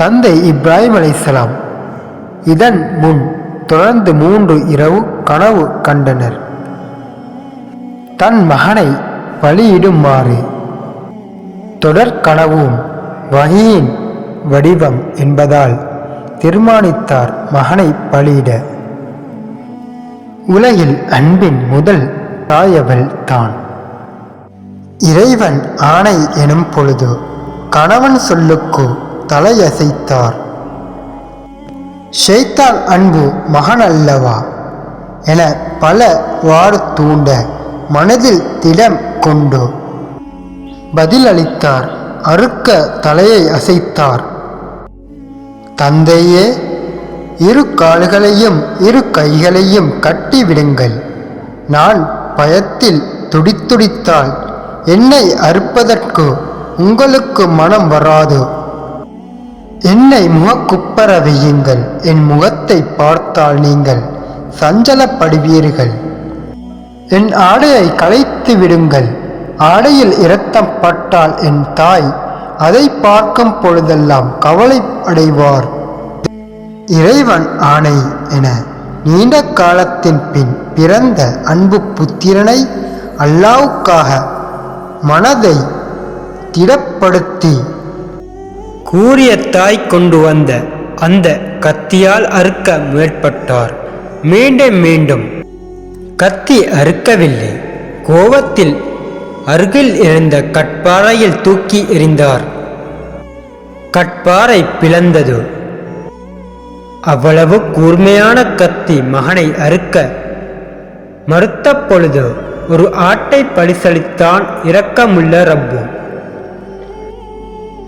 தந்தை இப்ராஹிம் அலைஹிஸ்ஸலாம் இதன் முன் தொடர்ந்து மூன்று இரவு கனவு கண்டனர். தன் மகனை பலியிடுமாறு. தொடர் கனவும் வகையின் வடிவம் என்பதால் தீர்மானித்தார் மகனை பலியிட. உலகில் அன்பின் முதல் தாயவள் தான். இறைவன் ஆணை எனும் பொழுது கணவன் சொல்லுக்கு தலையசைத்தார். ஷெய்தான் அன்பு மகன் அல்லவா? என பல வாடு தூண்ட மனதில் திடம் கொண்டு பதிலளித்தார். அறுக்க தலையை அசைத்தார். தந்தையே இரு கால்களையும் இரு கைகளையும் கட்டி விடுங்கள். நான் பயத்தில் துடித்துடித்தால் என்னை அறுப்பதற்கு உங்களுக்கு மனம் வராது. என்னை முகக்குப்பர வையுங்கள் என் முகத்தை பார்த்தால் நீங்கள் சஞ்சலப்படுவீர்கள் என் ஆடையை களைத்து விடுங்கள். ஆடையில் இரத்தம் பட்டால் என் தாய் அதை பார்க்கும் பொழுதெல்லாம் கவலை அடைவார். இறைவன் ஆணை என நீண்ட காலத்தின் பின் பிறந்த அன்பு புத்திரனை அல்லாவுக்காக மனதை திடப்படுத்தி கூறிய தாய் கொண்டு வந்த அந்த கத்தியால் அறுக்க முற்பட்டார் மீண்டும் மீண்டும் கத்தி அறுக்கவில்லை. கோபத்தில் அருகில் இருந்த கட்பாறையில் தூக்கி எறிந்தார். கட்பாறை பிளந்தது. அவ்வளவு கூர்மையான கத்தி மகனை அறுக்க மறுத்த பொழுது ஒரு ஆட்டை பரிசளித்தான் இரக்கமுள்ள ரப்பு.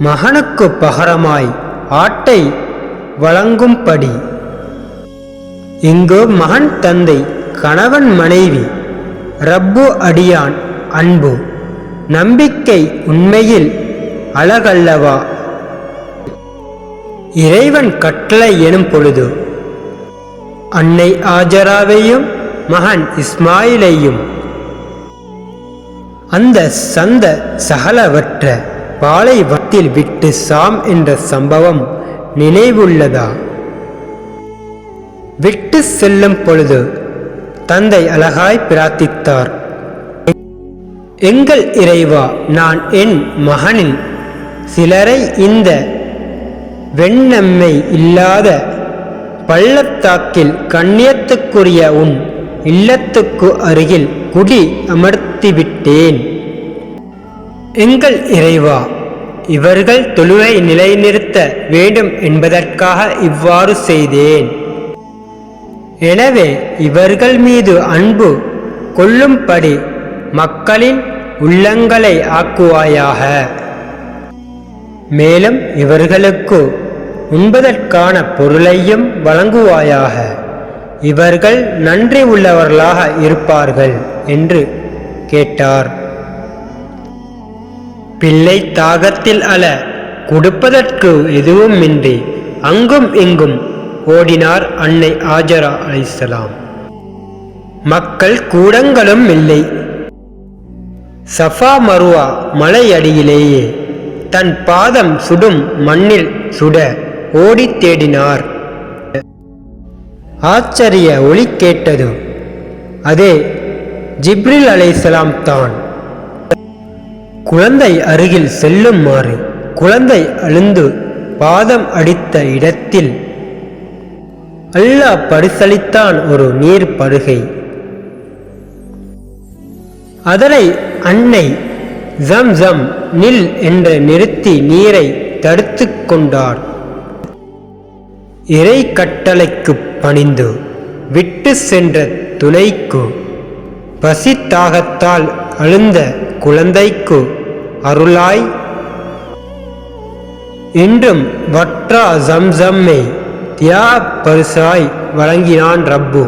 மகனுக்கு பகரமாய் ஆட்டை வழங்கும்படி. இங்கு மகன் தந்தை கணவன் மனைவி ரப்பு அடியான் அன்பு நம்பிக்கை உண்மையில் அழகல்லவா? இறைவன் கட்டளை எனும் பொழுது அன்னை ஆஜராவையும் மகன் இஸ்மாயிலையும் அந்த சந்த சகலவற்ற பாலைவத்தில் விட்டு சாம் என்ற சம்பவம் நினைவுள்ளதா? விட்டு செல்லும் பொழுது தந்தை அழகாய் பிரார்த்தித்தார். எங்கள் இறைவா நான் என் மகனின் சிலரை இந்த வெண்ணம்மை இல்லாத பள்ளத்தாக்கில் கண்ணியத்துக்குரிய உன் இல்லத்துக்கு அருகில் குடி அமர்த்திவிட்டேன். எங்கள் இறைவா இவர்கள் தொழுவை நிலைநிறுத்த வேண்டும் என்பதற்காக இவ்வாறு செய்தேன். எனவே இவர்கள் மீது அன்பு கொள்ளும்படி மக்களின் உள்ளங்களை ஆக்குவாயாக. மேலும் இவர்களுக்கு உண்பதற்கான பொருளையும் வழங்குவாயாக. இவர்கள் நன்றி உள்ளவர்களாக இருப்பார்கள் என்று கேட்டார். பிள்ளை தாகத்தில் அல கொடுப்பதற்கு எதுவுமின்றி அங்கும் இங்கும் ஓடினார் அன்னை ஆஜரா அலைசலாம். மக்கள் கூடங்களும் இல்லை. சஃபா மருவா மலையடியிலேயே தன் பாதம் சுடும் மண்ணில் சுட ஓடித் தேடினார். ஆச்சரிய ஒளி கேட்டது. அதே ஜிப்ரில் அலைசலாம் தான். குழந்தை அருகில் செல்லுமாறு குழந்தை அழுந்து பாதம் அடித்த இடத்தில் அல்லாஹ் பரிசளித்தான் ஒரு நீர் படுகை. அதனை அன்னை ஜம் ஜம் நில் என்று நிறுத்தி நீரை தடுத்து கொண்டார். இறை கட்டளைக்கு பணிந்து விட்டு சென்ற துணைக்கு பசி தாகத்தால் அழுந்த குழந்தைக்கு அருளாய். இன்றும் வற்றா ஜம்சம்மை தியா பரிசாய் வழங்கினான் ரப்பு.